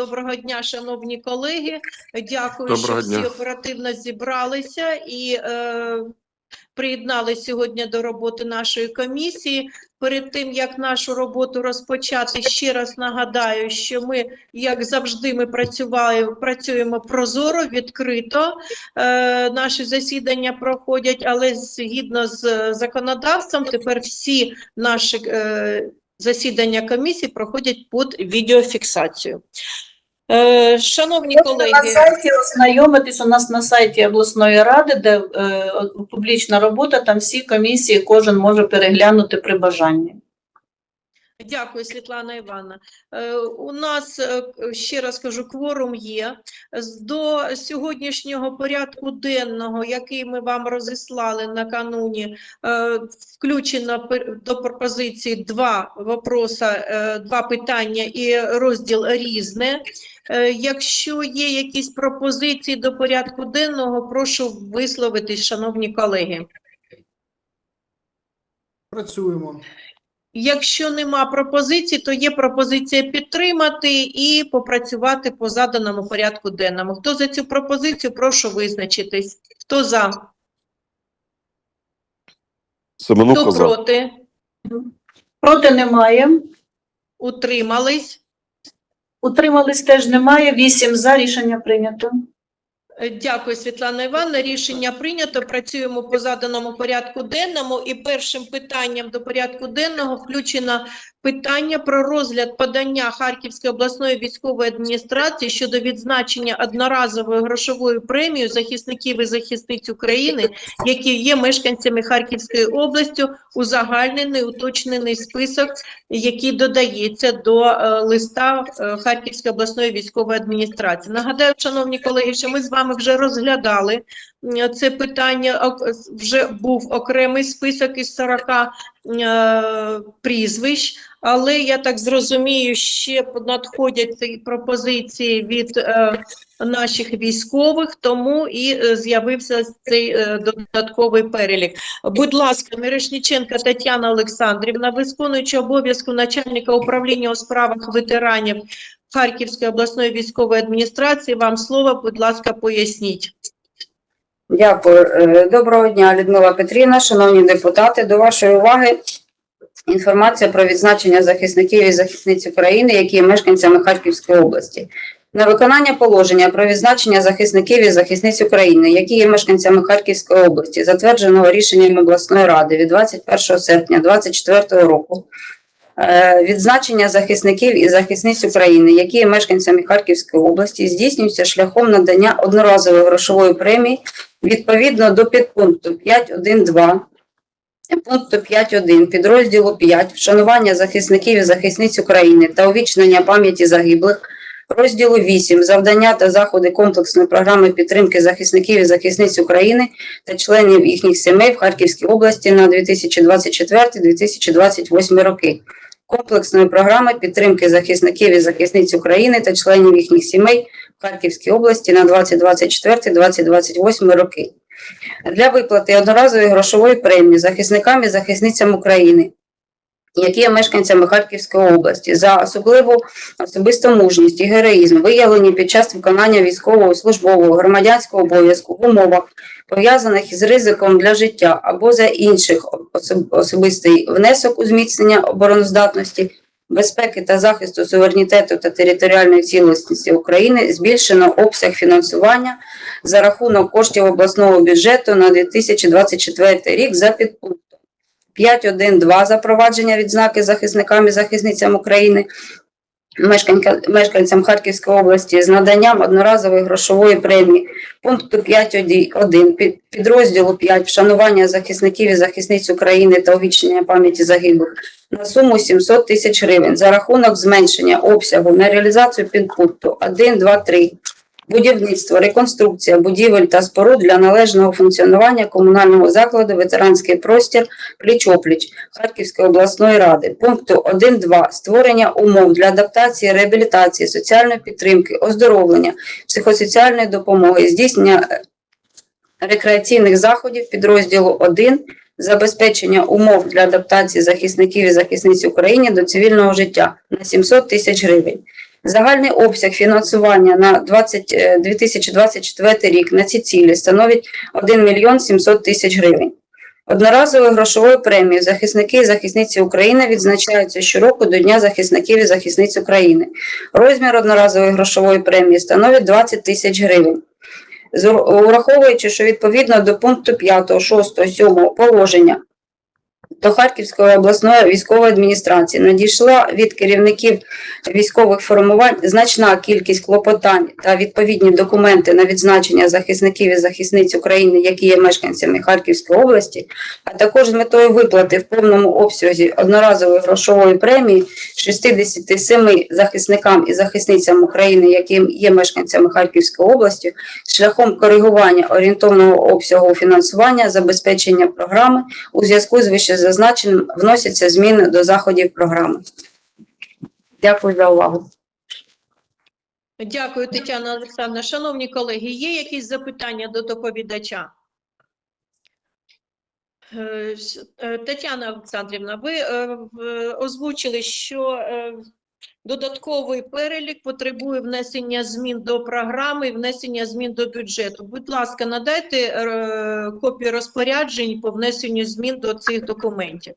Доброго дня, шановні колеги. Дякую, Доброго що дня. всі оперативно зібралися і е, приєдналися сьогодні до роботи нашої комісії. Перед тим як нашу роботу розпочати, ще раз нагадаю, що ми, як завжди, ми працювали, працюємо прозоро, відкрито. Е, наші засідання проходять, але згідно з законодавством, тепер всі наші е, засідання комісії проходять під відеофіксацію. Е, Шановні На колеги, сайті ознайомитись у нас на сайті обласної ради, де е, публічна робота, там всі комісії, кожен може переглянути при бажанні. Дякую, Світлана Івановна. Е, У нас, е, ще раз кажу, кворум є. До сьогоднішнього порядку денного, який ми вам розіслали накануні, е, включено до пропозиції два вопроса, два питання і розділ різне. Якщо є якісь пропозиції до порядку денного, прошу висловитись, шановні колеги. Працюємо. Якщо нема пропозицій, то є пропозиція підтримати і попрацювати по заданому порядку денному. Хто за цю пропозицію, прошу визначитись. Хто за? Семенуха Хто за. проти? Проти немає. Утримались? Утримались теж немає. Вісім за рішення прийнято. Е, Дякую, Світлана Івановна. Рішення прийнято. Працюємо по заданому порядку денному. І першим питанням до порядку денного включено питання про розгляд подання Харківської обласної військової адміністрації щодо відзначення одноразовою грошовою премією захисників і захисниць України, які є мешканцями Харківської області, узагальнений уточнений список, який додається до е, листа е, Харківської обласної військової адміністрації. Нагадаю, шановні колеги, що ми з вами вже розглядали це питання. Вже був окремий список із 40 е, прізвищ, але я так зрозумію, ще надходять ці пропозиції від е, наших військових, тому і е, з'явився цей е, додатковий перелік. Будь ласка, Мірошніченка Тетяна Олександрівна, виконуючи обов'язку начальника управління у справах ветеранів Харківської обласної військової адміністрації, вам слово, будь ласка, поясніть. Дякую. Е, Доброго дня, Людмила Петрівна, шановні депутати. До вашої уваги інформація про відзначення захисників і захисниць України, які є мешканцями Харківської області. На виконання положення про відзначення захисників і захисниць України, які є мешканцями Харківської області, затвердженого рішенням обласної ради від 21 серпня 2024 року. е, Відзначення захисників і захисниць України, які є мешканцями Харківської області, здійснюється шляхом надання одноразової грошової премії Відповідно до підпункту 5.1.2 пункту 5.1 підрозділу 5 вшанування захисників і захисниць України та увічнення пам'яті загиблих, розділу 8 завдання та заходи комплексної програми підтримки захисників і захисниць України та членів їхніх сімей в Харківській області на 2024-2028 роки. Комплексної програми підтримки захисників і захисниць України та членів їхніх сімей в Харківській області на 2024-2028 роки. Для виплати одноразової грошової премії захисникам і захисницям України, які є мешканцями Харківської області, за особливу особисту мужність і героїзм, виявлені під час виконання військового, службового, громадянського обов'язку в умовах, пов'язаних із ризиком для життя або за інших особ- особистий внесок у зміцнення обороноздатності, безпеки та захисту суверенітету та територіальної цілісності України, збільшено обсяг фінансування за рахунок коштів обласного бюджету на 2024 рік за підпунктом 5.1.2 запровадження відзнаки захисникам і захисницям України, мешканцям Харківської області з наданням одноразової грошової премії. Пункту 5.1 під- підрозділу 5 вшанування захисників і захисниць України та увічнення пам'яті загиблих на суму 700 тисяч гривень за рахунок зменшення обсягу на реалізацію підпункту 1, 2, 3 будівництво, реконструкція будівель та споруд для належного функціонування комунального закладу ветеранський простір пліч-опліч Харківської обласної ради. Пункту 1.2. Створення умов для адаптації, реабілітації, соціальної підтримки, оздоровлення, психосоціальної допомоги, здійснення е, рекреаційних заходів підрозділу 1, забезпечення умов для адаптації захисників і захисниць України до цивільного життя на 700 тисяч гривень. Загальний обсяг фінансування на 20, е, 2024 рік на ці цілі становить 1 мільйон 700 тисяч гривень. Одноразовою грошовою премією захисники і захисниці України відзначаються щороку до Дня захисників і захисниць України. Розмір одноразової грошової премії становить 20 тисяч гривень. Ураховуючи, що відповідно до пункту 5, 6, 7 положення до Харківської обласної військової адміністрації надійшла від керівників військових формувань значна кількість клопотань та відповідні документи на відзначення захисників і захисниць України, які є мешканцями Харківської області, а також з метою виплати в повному обсязі одноразової грошової премії 67 захисникам і захисницям України, які є мешканцями Харківської області, шляхом коригування орієнтовного обсягу фінансування, забезпечення програми у зв'язку з вищезазначеним вносяться зміни до заходів програми. Дякую за увагу. Дякую, Тетяна Олександровна. Шановні колеги, є якісь запитання до доповідача? Е, е, Тетяна Олександрівна, ви е, озвучили, що додатковий перелік потребує внесення змін до програми і внесення змін до бюджету. Будь ласка, надайте е, копію розпоряджень по внесенню змін до цих документів.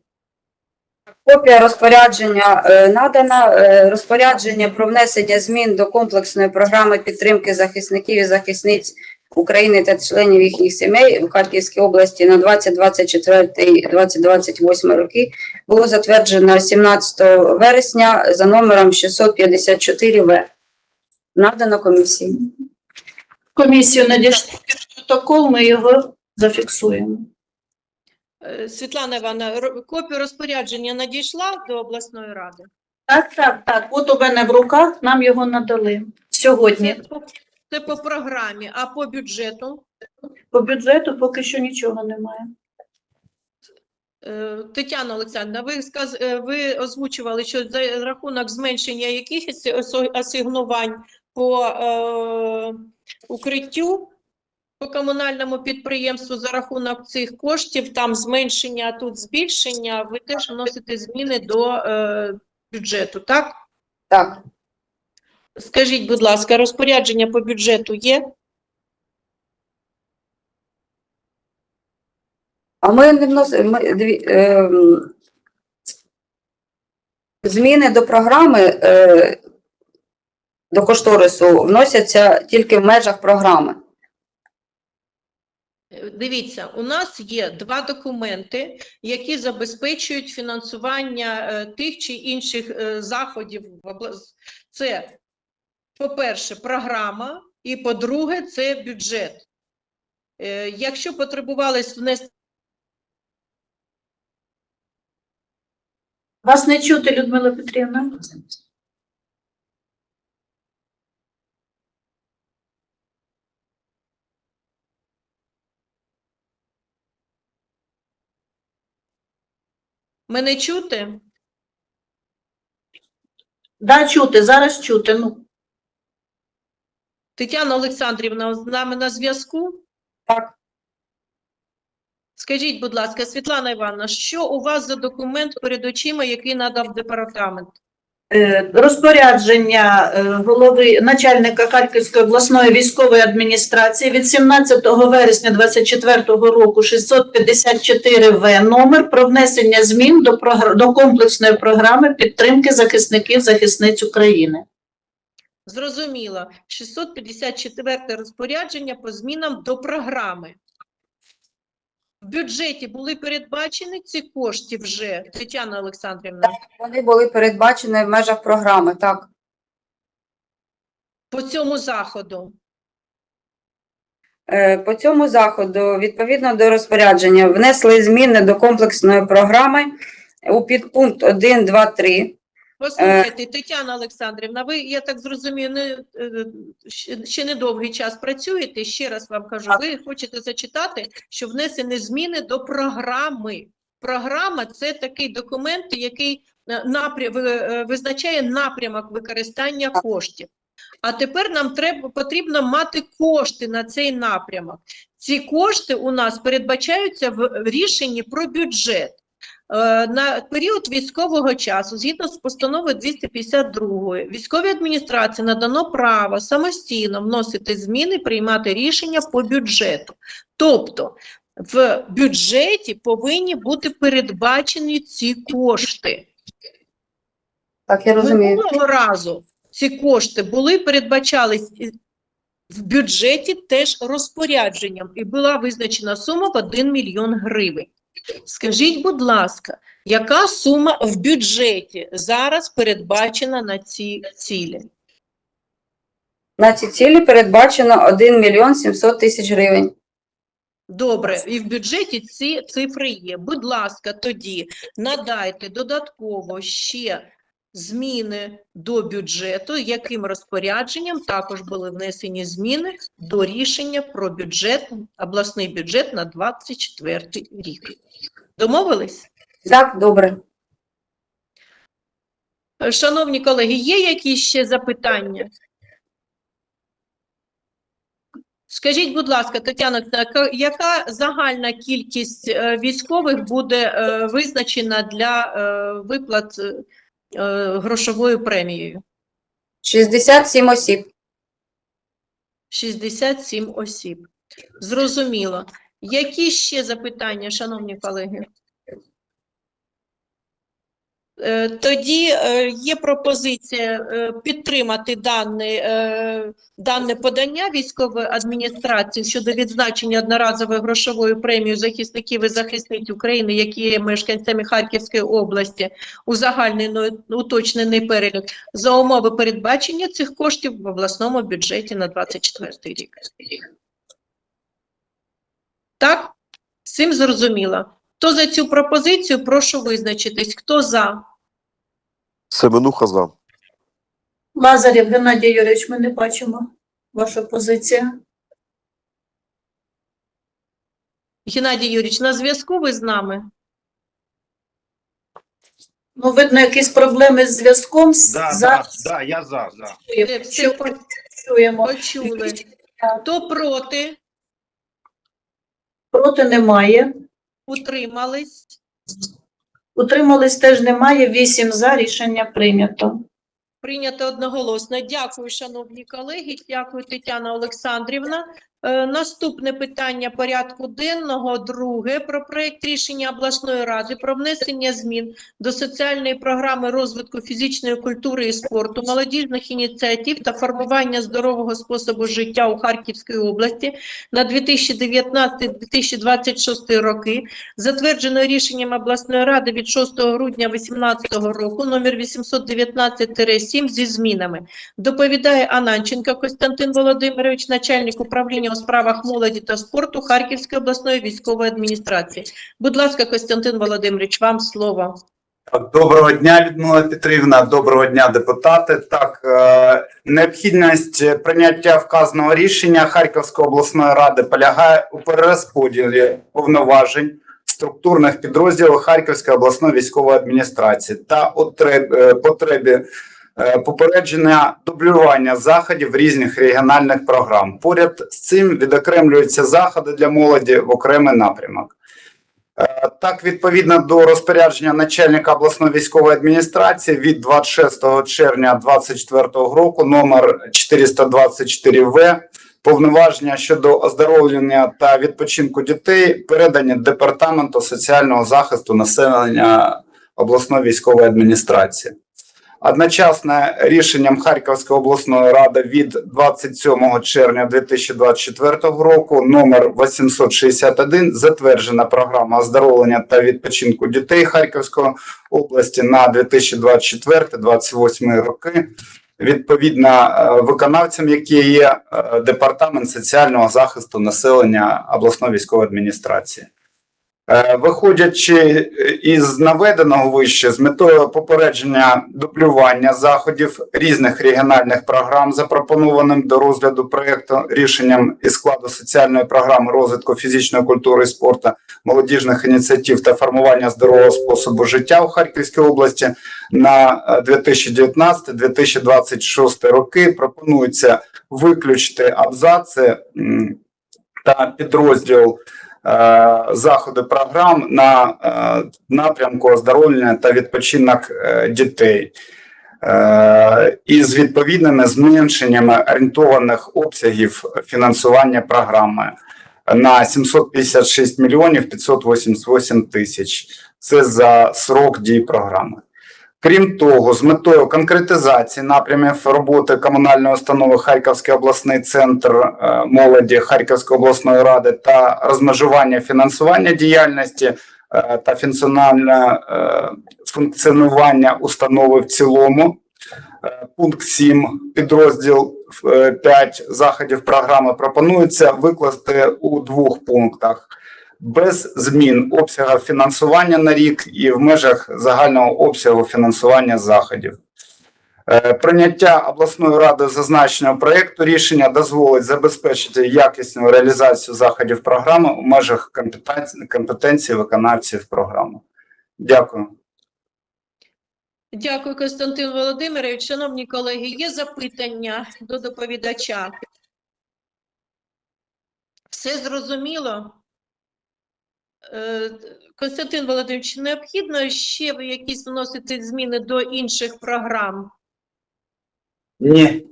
Копія розпорядження е, надана. Е, Розпорядження про внесення змін до комплексної програми підтримки захисників і захисниць України та членів їхніх сімей в Харківській області на 2024-2028 роки було затверджено 17 вересня за номером 654В. Надано комісії. Комісію надійшли протокол, ми його зафіксуємо. Е, Світлана Івановна, копію розпорядження надійшла до обласної ради? Так, так, так. От у мене в руках нам його надали сьогодні. Це по, програмі, а по бюджету? По бюджету поки що нічого немає. Е, Тетяна Олександровна, ви сказ... е, ви озвучували, що за рахунок зменшення якихось асигнувань по е, укриттю по комунальному підприємству за рахунок цих коштів, там зменшення, а тут збільшення, ви теж вносите зміни до е, бюджету, так? Так. Скажіть, будь ласка, розпорядження по бюджету є? А ми не вносимо ми, дві- ем, зміни до програми е, до кошторису вносяться тільки в межах програми. Е, Дивіться, у нас є два документи, які забезпечують фінансування е, тих чи інших е, заходів. Це, по-перше, програма, і по-друге, це бюджет. Е, Якщо потребувалось внести Вас не чути, Людмила Петрівна? мене чути, Да, чути, зараз чути. Ну, Тетяна Олександрівна з нами на зв'язку. Так. Скажіть, будь ласка, Світлана Івановна, що у вас за документ перед очима, який надав департамент? е, розпорядження е, голови начальника Харківської обласної військової адміністрації від 17 вересня 2024 року 654 В номер про внесення змін до, до комплексної програми підтримки захисників захисниць України. Зрозуміло. 654 розпорядження по змінам до програми. В бюджеті були передбачені ці кошти вже, Тетяна Олександрівна, Вони були передбачені в межах програми. Так. по цьому заходу. Е, По цьому заходу, відповідно до розпорядження, внесли зміни до комплексної програми у підпункт 1, 2, 3. Послухайте, Тетяна Олександрівна, ви, я так зрозумію, не, е, ще- недовгий час працюєте. Ще раз вам кажу, ви хочете зачитати, що внесені зміни до програми. Програма це такий документ, який е, напрям, е, визначає напрямок використання коштів. А тепер нам треба потрібно мати кошти на цей напрямок. Ці кошти у нас передбачаються в рішенні про бюджет. На період військового часу, згідно з постановою 252, військовій адміністрації надано право самостійно вносити зміни, приймати рішення по бюджету. Тобто в бюджеті повинні бути передбачені ці кошти. Так, я розумію. Минулого разу ці кошти були передбачались в бюджеті теж розпорядженням, і була визначена сума в 1 мільйон гривень. Скажіть, будь ласка, яка сума в бюджеті зараз передбачена на ці цілі? На ці цілі передбачено 1 мільйон 700 тисяч гривень. Добре, і в бюджеті ці цифри є. Будь ласка, тоді надайте додатково ще зміни до бюджету, яким розпорядженням також були внесені зміни до рішення про бюджет, обласний бюджет на 24 рік. Домовились? Так, добре. Шановні колеги, є якісь ще запитання? Скажіть, будь ласка, Тетяна, яка загальна кількість е, військових буде е, визначена для е, виплат грошовою премією? 67 осіб. 67 осіб. Зрозуміло. Які ще запитання, шановні колеги? Е, Тоді е, є пропозиція е, підтримати дане, дане подання військової адміністрації щодо відзначення одноразової грошової премії захисників і захисниць України, які є мешканцями Харківської області, у загальний уточнений перелік за умови передбачення цих коштів в обласному бюджеті на 24 рік. Так? Всім зрозуміло. Хто за цю пропозицію, прошу визначитись. Хто за? Семенуха за. Лазарєв Геннадій Юрійович, ми не бачимо. Ваша позиція. Геннадій Юрійович, на зв'язку ви з нами? Ну, видно, якісь проблеми з зв'язком. Да, да, да, я за, за. Е, Все Що почуємо. почули. Хто проти? Проти немає. Утримались? Утримались теж немає. Вісім за. Рішення прийнято. Прийнято одноголосно. Дякую, шановні колеги. Дякую, Тетяна Олександрівна. Е, Наступне питання порядку денного, друге, про проект рішення обласної ради про внесення змін до соціальної програми розвитку фізичної культури і спорту, молодіжних ініціатив та формування здорового способу життя у Харківській області на 2019-2026 роки, затверджено рішенням обласної ради від 6 грудня 2018 року, номер 819-7 зі змінами. Доповідає Ананченко Костянтин Володимирович, начальник управління у справах молоді та спорту Харківської обласної військової адміністрації. Будь ласка, Костянтин Володимирович, вам слово. Доброго дня, Людмила Петрівна. Доброго дня, депутати. Так, е, необхідність прийняття вказаного рішення Харківської обласної ради полягає у перерозподілі повноважень структурних підрозділів Харківської обласної військової адміністрації та е, потребі попередження дублювання заходів різних регіональних програм. Поряд з цим відокремлюються заходи для молоді в окремий напрямок. Е, Так, відповідно до розпорядження начальника обласної військової адміністрації від 26 червня 2024 року номер 424В повноваження щодо оздоровлення та відпочинку дітей передані департаменту соціального захисту населення обласної військової адміністрації. Одночасно рішенням Харківської обласної ради від 27 червня 2024 року номер 861 затверджена програма оздоровлення та відпочинку дітей Харківської області на 2024-2028 роки. Відповідно, е, виконавцем, які є е, департамент соціального захисту населення обласної військової адміністрації. Е, Виходячи із наведеного вище з метою попередження дублювання заходів різних регіональних програм, запропонованим до розгляду проєкту рішенням із складу соціальної програми розвитку фізичної культури і спорту, молодіжних ініціатив та формування здорового способу життя у Харківській області на е, 2019-2026 роки пропонується виключити абзаци та підрозділ е, заходи програм на е, напрямку оздоровлення та відпочинок е, дітей е, із відповідними зменшеннями орієнтованих обсягів фінансування програми на 756 мільйонів 588 тисяч. Це за срок дії програми. Крім того, з метою конкретизації напрямів роботи комунальної установи Харківський обласний центр е, молоді Харківської обласної ради та розмежування фінансування діяльності е, та функціональне е, функціонування установи в цілому. Пункт 7, підрозділ е, 5 заходів програми пропонується викласти у двох пунктах без змін обсягу фінансування на рік і в межах загального обсягу фінансування заходів. Е, Прийняття обласної ради зазначеного проєкту рішення дозволить забезпечити якісну реалізацію заходів програми у межах компетенції, виконавців програми. Дякую. Дякую, Константин Володимирович. Шановні колеги, є запитання до доповідача? Все зрозуміло? Е, Константин Володимирович, необхідно ще ви якісь вносити зміни до інших програм? Ні.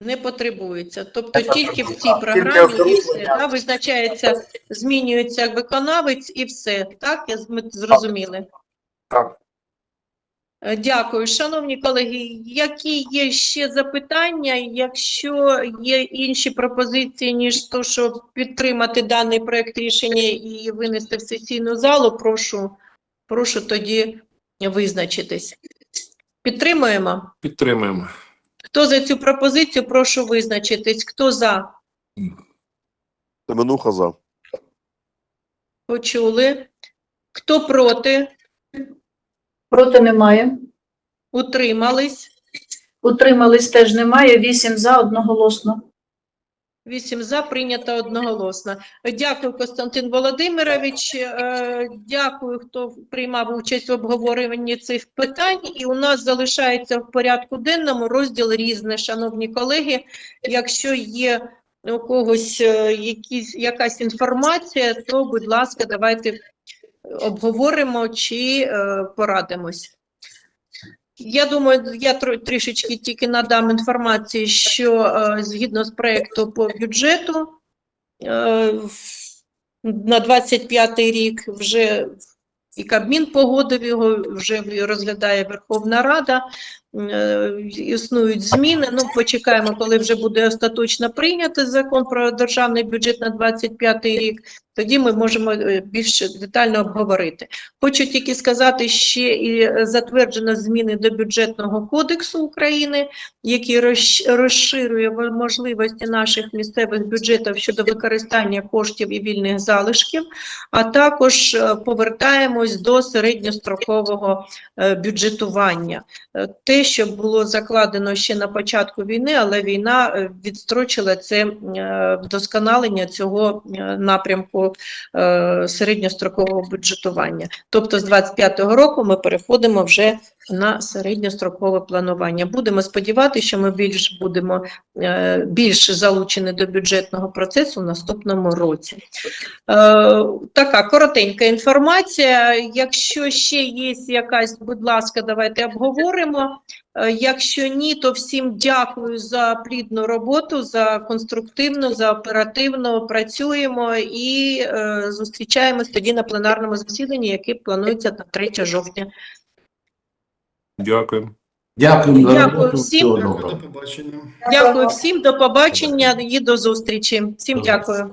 Не потребується. Тобто Не тільки в цій потребується. програмі Тільки Да? Визначається, змінюється виконавець і все. Так, я ми зрозуміли. Так. Е, Дякую. Шановні колеги, які є ще запитання? Якщо є інші пропозиції, ніж то, щоб підтримати даний проект рішення і винести в сесійну залу, прошу, прошу тоді визначитись. Підтримуємо? Підтримуємо. Хто за цю пропозицію, прошу визначитись. Хто за? Семенуха за. Почули. Хто проти? Проти немає. Утримались? Утримались теж немає. Вісім за одноголосно. Вісім за прийнято одноголосно. Дякую, Костянтин Володимирович. Е, Дякую, хто приймав участь в обговоренні цих питань. І у нас залишається в порядку денному розділ різне, шановні колеги. Якщо є у когось е, якісь, якась інформація, то, будь ласка, давайте обговоримо чи е, порадимось. Я думаю, я трішечки тільки надам інформації, що е, згідно з проєкту по бюджету е, на 25 рік вже і Кабмін погодив його, вже розглядає Верховна Рада. Е, Існують зміни. Ну, почекаємо, коли вже буде остаточно прийнятий закон про державний бюджет на 25 рік. Тоді ми можемо е, більш детально обговорити. Хочу тільки сказати, ще і е, затверджено зміни до бюджетного кодексу України, який розширює можливості наших місцевих бюджетів щодо використання коштів і вільних залишків, а також повертаємось до середньострокового бюджетування. Е, Що було закладено ще на початку війни, але війна е, відстрочила це е, вдосконалення цього е, напрямку середньострокового бюджетування. Тобто з 25-го року ми переходимо вже на середньострокове планування. Будемо сподіватися, що ми більш будемо е, більш залучені до бюджетного процесу в наступному році. Е, така коротенька інформація. Якщо ще є якась, будь ласка, давайте обговоримо. Е, Якщо ні, то всім дякую за плідну роботу, за конструктивну, за оперативну. Працюємо і е, зустрічаємось тоді на пленарному засіданні, яке планується на 3 жовтня. Дякую. Дякую Дякую всім. Дякую, до побачення. Дякую всім, до побачення і до зустрічі. Всім дякую.